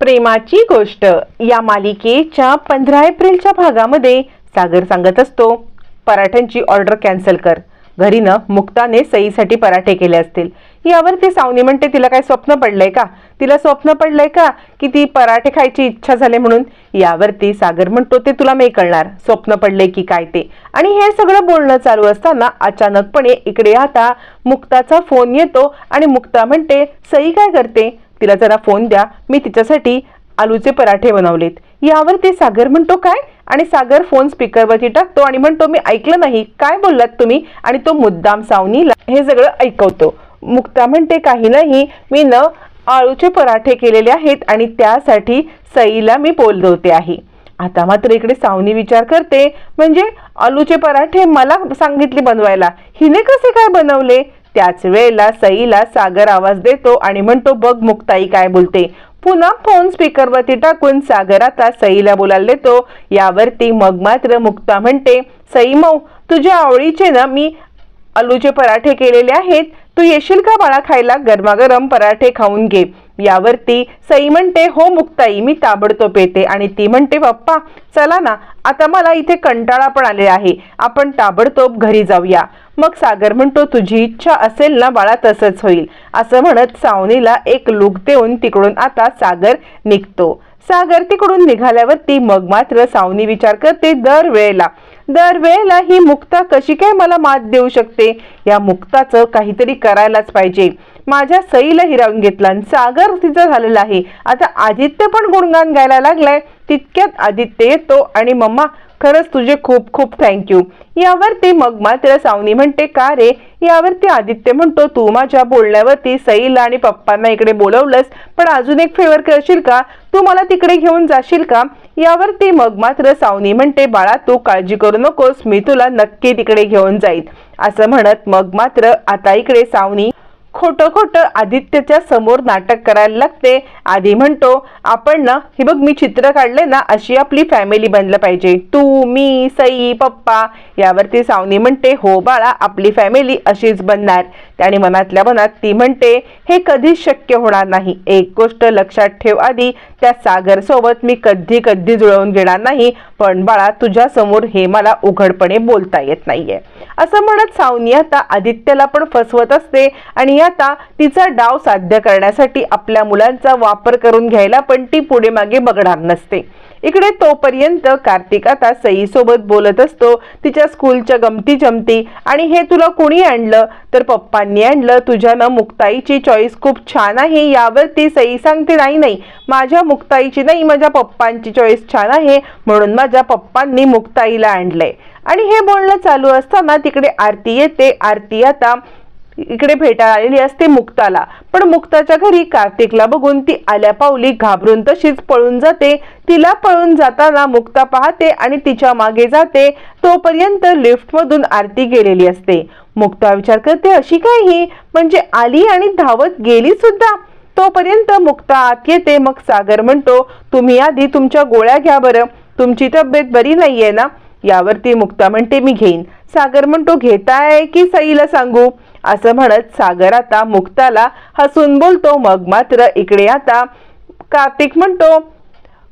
प्रेमाची गोष्ट या मालिकेच्या पंधरा एप्रिलच्या भागामध्ये सागर सांगत असतो पराठ्यांची ऑर्डर कॅन्सल कर. घरी मुक्ताने सईसाठी पराठे केले असतील. यावर ती सावनी म्हणते तिला काय स्वप्न पडलंय का? तिला स्वप्न पडलंय का की ती पराठे खायची इच्छा झाली म्हणून? यावरती सागर म्हणतो ते तुला नाही कळणार. स्वप्न पडले की काय ते? आणि हे सगळं बोलणं चालू असताना अचानकपणे इकडे आता मुक्ताचा फोन येतो आणि मुक्ता म्हणते सई काय करते? तिला जरा फोन द्या. मी तिच्यासाठी आलूचे पराठे बनवलेत. यावर ते सागर म्हणतो काय? आणि सागर फोन स्पीकरवरती टाकतो आणि म्हणतो मी ऐकलं नाही. काय बोललात तुम्ही? आणि तो मुद्दाम सावनीला हे सगळं ऐकवतो. मुक्ता म्हणते काही नाही. मी न आळूचे पराठे केलेले आहेत आणि त्यासाठी सईला मी बोलवते आहे. आता मात्र इकडे सावनी विचार करते म्हणजे आलूचे पराठे मला सांगितले बनवायला. हिने कसे काय बनवले? त्याच वेळेला सईला सागर आवाज देतो आणि म्हणतो बघ मुक्ताई काय बोलते. पुन्हा फोन स्पीकरवरती टाकून सागर आता सईला बोलायला देतो. यावरती मग मात्र मुक्ता म्हणते सई मऊ तुझ्या आवडीचे ना मी आलूचे पराठे केलेले आहेत. तू येशील का बाळा खायला? गरमागरम पराठे खाऊन घे. यावरती सई म्हणते हो मुक्ताई मी ताबडतोब येते. आणि ती म्हणते पप्पा चला ना आता मला इथे कंटाळा पण आले आहे. आपण ताबडतोब घरी जाऊया. मग सागर म्हणतो तुझी इच्छा असेल ना बाळा तसंच होईल. असं म्हणत सावनीला एक लुक देऊन तिकडून आता सागर निघतो. सागर तिकडून निघाल्यावरती मग मात्र सावनी विचार करते दर वेळेला दरवेळेला ही मुक्ता कशी काय मला मात देऊ शकते? या मुक्ताचं काहीतरी करायलाच पाहिजे. माझ्या सईला हिरावून घेतला आणि सागर तिचा झालेला आहे. आता आदित्य पण गुणगान गायला लागलाय. तितक्यात आदित्य येतो आणि मम्मा खरंच तुझे खूप खूप थँक्यू यावरती मग मात्र सावनी म्हणते का रे? यावरती आदित्य म्हणतो तू माझ्या बोलण्यावरती सईला आणि पप्पांना इकडे बोलवलंस पण अजून एक फेवर करशील का? तू मला तिकडे घेऊन जाशील का? यावरती मग मात्र सावनी म्हणते बाळा तू काळजी करू नकोस मी तुला नक्की तिकडे घेऊन जाईन. असं म्हणत मग मात्र आता इकडे सावनी खोटं खोटं आदित्यच्या समोर नाटक करायला लागते. आधी म्हणतो आपण ना हे बघ मी चित्र काढले ना अशी आपली फॅमिली बनलं पाहिजे. तू मी सई पप्पा. यावरती सावनी म्हणते हो बाळा आपली फॅमिली अशीच बनणार. त्याने मनातल्या मनात ती म्हणते हे कधीच शक्य होणार नाही. एक गोष्ट लक्षात ठेव आधी त्या सागर सोबत मी कधी कधी जुळवून घेणार नाही पण बाळा तुझ्या समोर हे मला उघडपणे बोलता येत नाहीये. असं म्हणत सावनी आता आदित्यला पण फसवत असते आणि आता तिचा डाव साध्य करण्यासाठी आपल्या मुलांचा वापर करून घ्यायला पण ती पुढे मागे बघणार नसते. इकडे तोपर्यंत कार्तिक आता सई सोबत बोलत असतो तिच्या स्कूलच्या गमती जमती आणि हे तुला कोणी आणलं? तर पप्पांनी आणलं. तुझ्या ना मुक्ताईची चॉईस खूप छान आहे यावर ती सई सांगते नाही नाही माझ्या मुक्ताईची नाही माझ्या पप्पांची चॉईस छान आहे म्हणून माझ्या पप्पांनी मुक्ताईला आणलंय आणि हे बोलणं चालू असताना तिकडे आरती येते आरती आता इकडे भेटायला आलेली असते मुक्ताला. पण मुक्ताच्या घरी कार्तिकला बघून ती आल्या पावली घाबरून तशीच पळून जाते. तिला पळून जाताना मुक्ता पाहते आणि तिच्यामागे जाते. तोपर्यंत लिफ्ट मधून आरती गेलेली असते. मुक्ता विचार करते अशी काय ही म्हणजे आली आणि धावत गेली सुद्धा? तोपर्यंत मुक्ता आत येते मग सागर म्हणतो तुम्ही आधी तुमच्या गोळ्या घ्या बरं. तुमची तब्येत बरी नाहीये ना? यावरती मुक्ता म्हणते मी घेईन. सागर म्हणतो घेताय की सईला सांगू? असं म्हणत सागर आता मुक्ताला हसून बोलतो मग मात्र इकडे आता. कार्तिक म्हणतो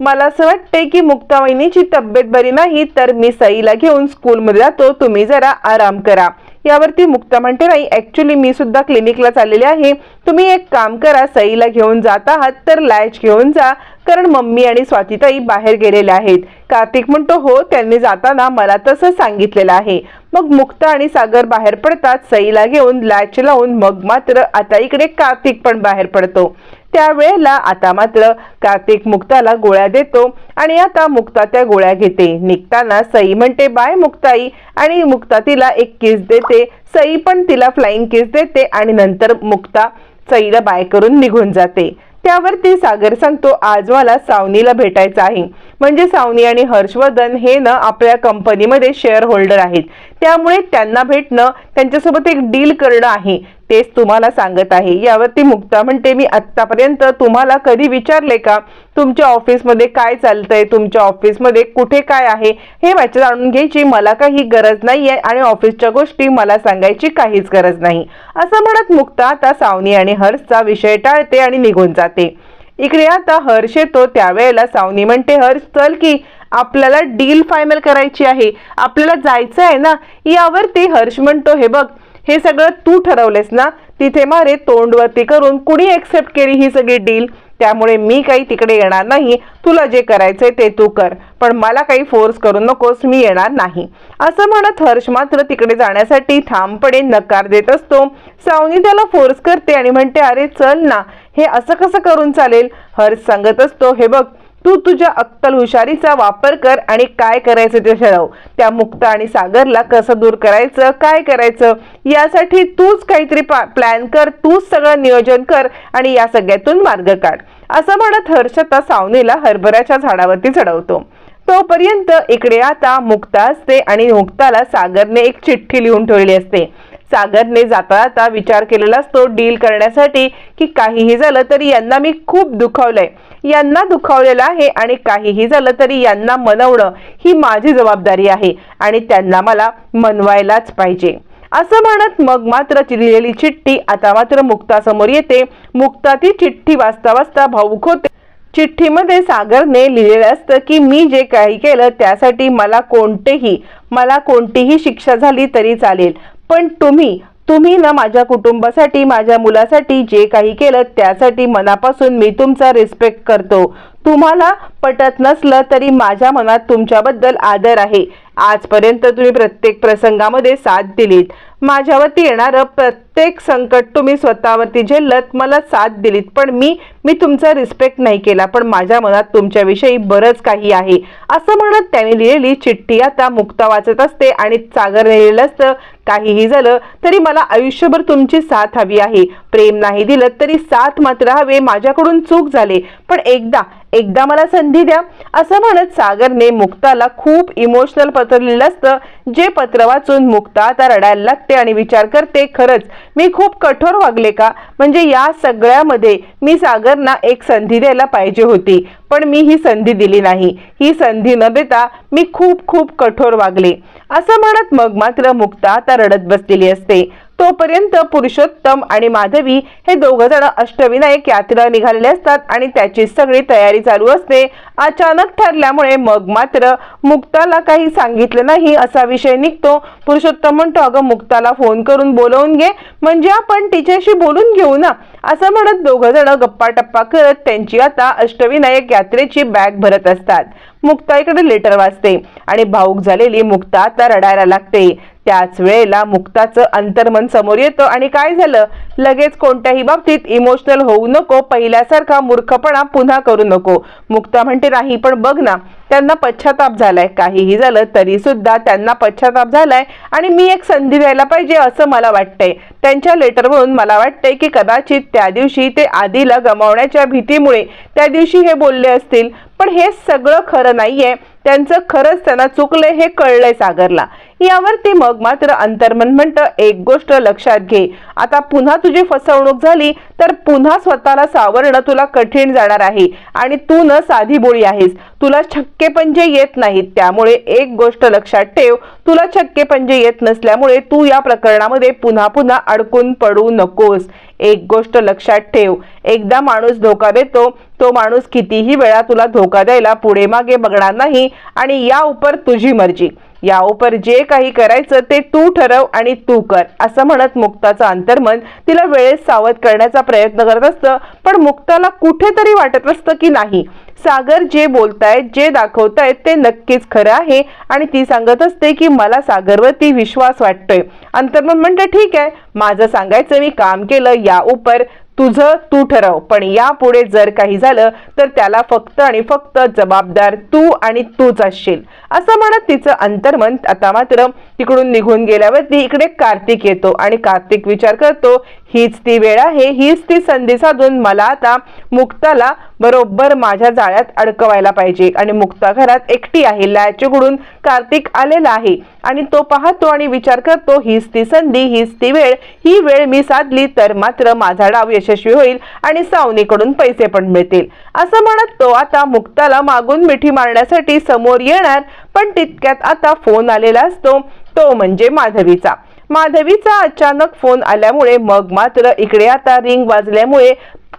मला असं वाटते की मुक्ता वहिनीची तब्येत बरी नाही तर मी सईला घेऊन स्कूलमध्ये जातो. तुम्ही जरा आराम करा. यावरती मुक्ता म्हणते नाही ऍक्च्युली मी सुद्धा क्लिनिकला चाललेले आहे. तुम्ही एक काम करा सईला घेऊन जात आहात तर लॅच घेऊन जा. कारण मम्मी आणि स्वातीताई बाहेर गेलेल्या आहेत. कार्तिक म्हणतो हो त्यांनी जाताना मला तसं सांगितलेलं आहे. मग मुक्ता आणि सागर बाहेर पडतात सईला घेऊन लॅच लावून मग मात्र आता इकडे कार्तिक पण बाहेर पडतो. त्यावेळेला आता मात्र कार्तिक मुक्ताला गोळ्या देतो आणि आता मुक्ता त्या गोळ्या घेते. निघताना सई म्हणते बाय मुक्ताई. आणि मुक्ता तिला एक किस देते. सई पण तिला फ्लाईंग किस देते आणि नंतर मुक्ता सईला बाय करून निघून जाते. त्यावरती सागर सांगतो आज मला सावनीला भेटायचं आहे. म्हणजे सावनी आणि हर्षवर्धन हे ना आपल्या कंपनीमध्ये शेअर होल्डर आहेत. त्यामुळे त्यांना भेटणं त्यांच्यासोबत एक डील करणं आहे. तेच तुम्हाला सांगत आहे. यावरती मुक्ता म्हणते मी आत्तापर्यंत तुम्हाला कधी विचारले का? तुमच्या ऑफिसमध्ये काय चालतंय? तुमच्या ऑफिसमध्ये कुठे काय आहे? हे माझ्या जाणून घ्यायची मला काही गरज नाही आहे आणि ऑफिसच्या गोष्टी मला सांगायची काहीच गरज नाही. असं म्हणत मुक्ता आता सावनी आणि हर्षचा विषय टाळते आणि निघून जाते. इकडे आता हर्ष येतो त्यावेळेला सावनी म्हणते हर्ष चल की आपल्याला डील फायनल करायची आहे. आपल्याला जायचं आहे ना? यावरती हर्ष म्हणतो हे बघ हे सगळं तू ठरवलेस ना तिथे मारे तोंडवरती करून कुणी एक्सेप्ट केली ही सगळी डील त्यामुळे मी काही तिकडे येणार नाही तुला जे करायचंय ते तू कर पण मला काही फोर्स करू नकोस मी येणार नाही. असं म्हणत हर्ष मात्र तिकडे जाण्यासाठी ठामपणे नकार देत असतो. सावनी त्याला फोर्स करते आणि म्हणते अरे चल ना हे असं कसं करून चालेल? हर्ष सांगत असतो हे बघ तू तुझ्या अक्कल हुशारीचा वापर कर आणि काय करायचं ते ठरव. त्या मुक्त आणि सागरला कसं दूर करायचं काय करायचं यासाठी तूच काहीतरी प्लॅन कर तूच सगळं नियोजन कर आणि या सगळ्यातून मार्ग काढ. असं म्हणत हर्षता सावनीला हरभऱ्याच्या झाडावरती चढवतो. तोपर्यंत इकडे आता मुक्ता असते आणि मुक्ताला सागरने एक चिठ्ठी लिहून ठेवली असते. सागरने जाता जाता विचार केलेला असतो डील करण्यासाठी की काहीही झालं तरी यांना मी खूप दुखावलंय. यांना दुखावलेलं आहे आणि काहीही झालं तरी यांना मनवणं ही माझी जबाबदारी आहे आणि त्यांना मला मनवायलाच पाहिजे. असं म्हणत मग मात्र लिहिलेली चिठ्ठी आता मात्र मुक्तासमोर येते. मुक्ता ती चिठ्ठी वाचता वाचता भाऊक होते. चिठ्ठीमध्ये सागरने लिहिलेलं असतं की मी जे काही केलं त्यासाठी मला कोणतेही मला कोणतीही शिक्षा झाली तरी चालेल. पण तुम्ही तुम्ही ना माझ्या कुटुंबासाठी माझ्या मुलासाठी जे काही केलं त्यासाठी मनापासून मी तुमचा रिस्पेक्ट करतो. तुम्हाला पटत नसलं तरी माझ्या मनात तुमच्याबद्दल आदर आहे. आजपर्यंत तुम्ही प्रत्येक प्रसंगामध्ये साथ दिलीत. माझ्यावरती येणारं प्रत्येक संकट तुम्ही स्वतःवरती झेलत मला साथ दिलीत. पण मी मी तुमचा रिस्पेक्ट नाही केला. पण माझ्या मनात तुमच्याविषयी बरंच काही आहे. असं म्हणत त्याने लिहिलेली चिठ्ठी आता मुक्ता वाचत असते आणि सागर लिहिलेलं असतं काहीही झालं तरी मला आयुष्यभर तुमची साथ हवी आहे. प्रेम नाही दिलं तरी साथ मात्र हवे माझ्याकडून चूक झाले. पण एकदा एकदा मला संधी द्या. असं म्हणत सागरने मुक्ताला खूप इमोशनल पत्र लिहिलं असतं जे पत्र वाचून मुक्ता आता रडायला लागते आणि विचार करते खरंच मी खूप कठोर वागले का? म्हणजे या सगळ्यामध्ये मी सागरना एक संधी द्यायला पाहिजे होती. पण मी ही संधी दिली नाही. ही संधी न देता मी खूप खूप कठोर वागले. असं म्हणत मग मात्र मुक्ता आता रडत बसलेली असते. तोपर्यंत पुरुषोत्तम आणि माधवी हे दोघ जण अष्टविनायक यात्रा निघालेले असतात आणि त्याची सगळी तयारी चालू असते अचानक ठरल्यामुळे मग मात्र मुक्ताला काही सांगितलं नाही असा विषय निघतो. पुरुषोत्तम म्हणतो अगं मुक्ताला फोन करून बोलवून घे. म्हणजे आपण तिच्याशी बोलून घेऊ ना. असं म्हणत दोघ जण गप्पा टप्पा करत त्यांची आता अष्टविनायक यात्रेची बॅग भरत असतात. मुक्ता इकडे लेटर वाचते आणि भाऊक झालेली मुक्ता आता रडायला लागते. त्याच वेळेला मुक्ताचं अंतर्मन समोर येतं आणि काय झालं? लगेच कोणत्याही बाबतीत इमोशनल होऊ नको पहिल्यासारखा मूर्खपणा पुन्हा करू नको. मुक्ता म्हणते नाही पण बघ ना त्यांना पश्चाताप झालाय. काहीही झालं तरी सुद्धा त्यांना पश्चाताप झालाय आणि मी एक संधी द्यायला पाहिजे असं मला वाटतंय. त्यांच्या लेटरवरून मला वाटतंय की कदाचित त्या दिवशी ते आधीला गमावण्याच्या भीतीमुळे त्या दिवशी हे बोलले असतील. पण हे सगळं खरं नाहीये. त्यांचं खरंच त्यांना चुकलंय हे कळलंय सागरला. यावरती मग मात्र अंतर्मन म्हणतं एक गोष्ट लक्षात घे. आता पुन्हा तुझी फसवणूक झाली तर पुन्हा स्वतःला सावरणं तुला कठीण जाणार आहे आणि तू न साधी बोळी आहेस. तुला छक्के पंजे येत नाहीत. त्यामुळे एक गोष्ट लक्षात ठेव तुला छक्के पंजे येत नसल्यामुळे तू या प्रकरणामध्ये पुन्हा पुन्हा अडकून पडू नकोस. एक गोष्ट लक्षात ठेव. एकदा माणूस धोका देतो तो माणूस कितीही वेळा तुला धोका द्यायला पुढे मागे बघणार नाही आणि या उपर तुझी मर्जी. या उपर जे काही करायचं ते तू ठरव आणि तू कर असं म्हणत मुक्ताचं अंतर्मन तिला वेळेस सावध करण्याचा प्रयत्न करत असतं पण मुक्ताला कुठेतरी वाटत असतं की नाही. सागर जे बोलतायत जे दाखवतायत ते नक्कीच खरं आहे आणि ती सांगत असते की मला सागरवरती विश्वास वाटतोय. अंतर्मन म्हणते ठीक आहे माझं सांगायचं मी काम केलं या उपर तुझं तू ठरव. पण यापुढे जर काही झालं तर त्याला फक्त आणि फक्त जबाबदार तू आणि तूच असशील. असं म्हणत तिचं अंतर्मन आता मात्र तिकडून निघून गेल्यावरती इकडे कार्तिक येतो आणि कार्तिक विचार करतो हीच ती वेळ आहे हीच ती संधी साधून मला आता मुक्ताला बरोबर माझ्या जाळ्यात अडकवायला पाहिजे. आणि मुक्ता घरात एकटी आहे लॅचकडून कार्तिक आलेला आहे. आणि तो पाहतो आणि विचार करतो हीच ती संधी हीच ती वेळ ही वेळ मी साधली तर मात्र माझा डाव यशस्वी होईल आणि सावनीकडून पैसे पण मिळतील. असं म्हणत तो आता मुक्ताला मागून मिठी मारण्यासाठी समोर येणार पण तितक्यात आता फोन आलेला असतो तो म्हणजे माधवीचा. माधवीचा अचानक फोन आल्यामुळे मग मात्र इकडे आता रिंग वाजल्यामुळे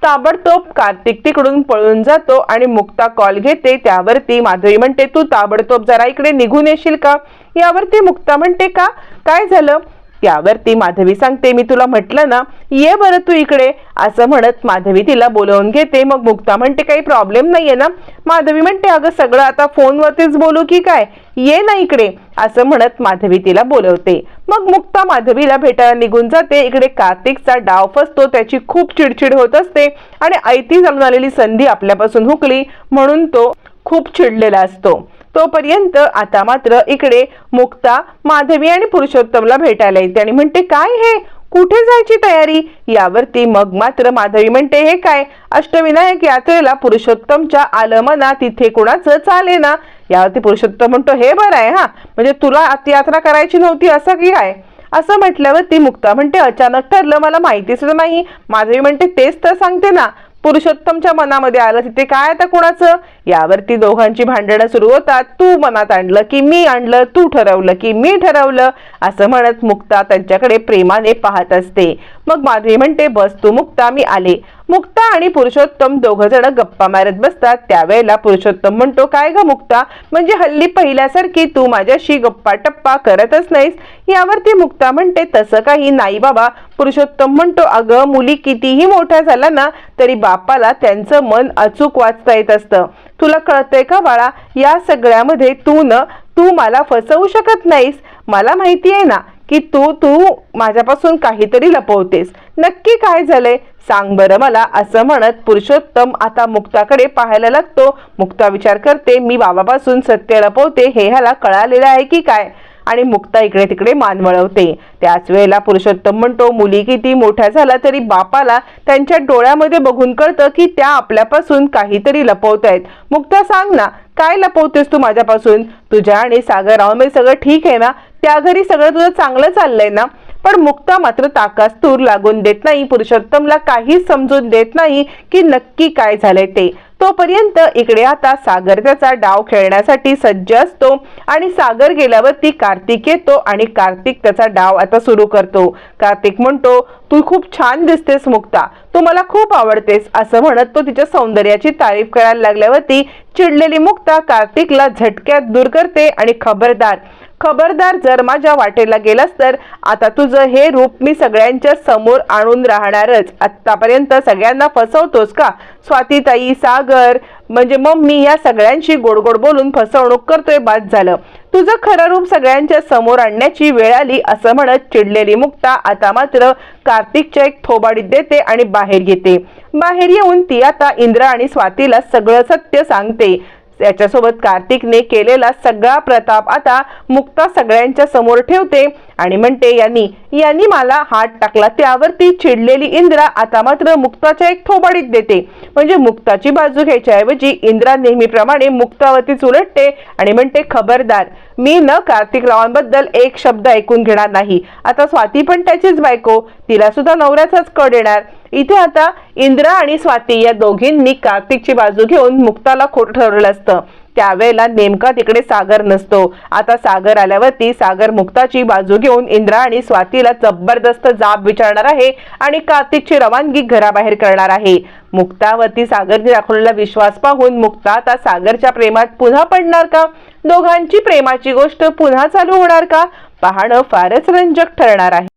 ताबडतोब कार्तिक तिकडून पळून जातो आणि मुक्ता कॉल घेते. त्यावरती माधवी म्हणते तू ताबडतोब जरा इकडे निघून येशील का? यावरती मुक्ता म्हणते का? काय झालं? त्यावरती माधवी सांगते मी तुला म्हटलं ना ये बरं तू इकडे. असं म्हणत माधवी तिला बोलवून घेते. मग मुक्ता म्हणते काही प्रॉब्लेम नाहीये ना? माधवी म्हणते अगं सगळं आता फोनवरतीच बोलू की काय? ये ना इकडे. असं म्हणत माधवी तिला बोलवते. मग मुक्ता माधवीला भेटायला निघून जाते. इकडे कार्तिकचा डाव फसतो त्याची खूप चिडचिड होत असते आणि ऐती जाणून आलेली संधी आपल्यापासून हुकली म्हणून तो खूप चिडलेला असतो. तोपर्यंत आता मात्र इकडे मुक्ता माधवी आणि पुरुषोत्तमला भेटायला येते आणि म्हणते काय हे? कुठे जायची तयारी? यावरती मग मात्र माधवी म्हणते हे काय? अष्टविनायक यात्रेला पुरुषोत्तमच्या आलं मना तिथे कोणाचं चाले ना? यावरती पुरुषोत्तम म्हणतो हे बरं आहे हा. म्हणजे तुला यात्रा करायची नव्हती असं की काय? असं म्हटल्यावर ती मुक्ता म्हणते अचानक ठरलं मला माहितीच नाही. माधवी म्हणते तेच तर सांगते ना. पुरुषोत्तमच्या मनामध्ये आलं तिथे काय आता कोणाचं? यावरती दोघांची भांडणं सुरू होतात. तू मनात आणलं की मी आणलं तू ठरवलं की मी ठरवलं असं म्हणत मुक्ता त्यांच्याकडे प्रेमाने पाहत असते. मग माधवी म्हणते बस तू मुक्ता मी आले. मुक्ता आणि पुरुषोत्तम दोघ जण गप्पा मारत बसतात. त्यावेळेला पुरुषोत्तम म्हणतो काय ग मुक्ता? म्हणजे हल्ली पहिल्यासारखी तू माझ्याशी गप्पा टप्पा करतच नाहीस. यावरती मुक्ता म्हणते तसं काही नाही बाबा. पुरुषोत्तम म्हणतो अगं मुली कितीही मोठ्या झाल्या ना तरी बापाला त्यांचं मन अचूक वाचता येत असतं. तुला कळतंय का बाळा या सगळ्यामध्ये तू न तू मला फसवू शकत नाहीस. मला माहिती आहे ना की तू तू माझ्यापासून काहीतरी लपवतेस. नक्की काय झालंय? सांग बरं मला असं म्हणत पुरुषोत्तम आता मुक्ताकडे पाहायला लागतो. मुक्ता विचार करते मी बाबापासून सत्य लपवते हे ह्याला कळालेलं आहे की काय? आणि मुक्ता इकडे तिकडे मान वळवते. त्याच वेळेला पुरुषोत्तम म्हणतो मुली किती मोठ्या झाल्या तरी बापाला त्यांच्या डोळ्यामध्ये बघून कळतं की त्या आपल्यापासून काहीतरी लपवतायत. मुक्ता सांग ना काय लपवतेस तू माझ्यापासून? तुझ्या आणि सागररावांमध्ये सगळं ठीक आहे ना? त्या घरी सगळं तुझं चांगलं चाललंय ना? पण मुक्ता मात्र ताकास तूर लागून देत नाही. पुरुषोत्तमला काहीच समजून देत नाही की नक्की काय झालंय ते. तोपर्यंत इकडे आता सागर त्याचा डाव खेळण्यासाठी सज्ज असतो आणि सागर गेल्यावरती कार्तिक येतो आणि कार्तिक त्याचा डाव आता सुरू करतो. कार्तिक म्हणतो तू खूप छान दिसतेस मुक्ता. तू मला खूप आवडतेस. असं म्हणत तो तिच्या सौंदर्याची तारीफ करायला लागल्यावरती चिडलेली मुक्ता कार्तिकला झटक्यात दूर करते आणि खबरदार खबरदार जर माझ्या वाटेला गेलास तर आता तुझं हे रूप मी सगळ्यांच्या समोर आणून राहणारच. आतापर्यंत सगळ्यांना फसवतोस का? स्वातीताई सागर म्हणजे मम्मी या सगळ्यांशी गोड गोड बोलून फसवणूक करतोय बाद झालं. तुझं खरं रूप सगळ्यांच्या समोर आणण्याची वेळ आली असं म्हणत चिडलेली मुक्ता आता मात्र कार्तिकच्या एक थोबाडीत देते आणि बाहेर येते. बाहेर येऊन ती आता इंद्र आणि स्वातीला सगळं सत्य सांगते. त्याच्यासोबत कार्तिकने केलेला सगळा प्रताप आता मुक्ता सगळ्यांच्या समोर ठेवते आणि म्हणते यांनी यांनी मला हात टाकला. त्यावरती चिडलेली इंद्रा आता मात्र मुक्ताच्या एक थोबाडीत देते. म्हणजे मुक्ताची बाजू घ्यायच्याऐवजी इंद्रा नेहमीप्रमाणे मुक्तावरतीच उलटते आणि म्हणते खबरदार मी न कार्तिक रावांबद्दल एक शब्द ऐकून घेणार नाही. आता स्वाती पण त्याचीच बायको. तिला सुद्धा नवऱ्याचाच कड येणार. इथे आता इंद्रा आणि स्वाती या दोघींनी कार्तिकची बाजू घेऊन मुक्ताला खोट ठरवलं असतं त्यावेळेला नेमका तिकडे सागर नसतो. आता सागर आल्यावरती सागर मुक्ताची बाजू घेऊन इंद्रा आणि स्वातीला जबरदस्त जाब विचारणार आहे आणि कार्तिकची रवानगी घराबाहेर करणार आहे. मुक्तावरती सागरने दाखवलेला विश्वास पाहून मुक्ता आता सागरच्या प्रेमात पुन्हा पडणार का? दोघांची प्रेमाची गोष्ट पुन्हा चालू होणार का? पाहणं फारच रंजक ठरणार आहे.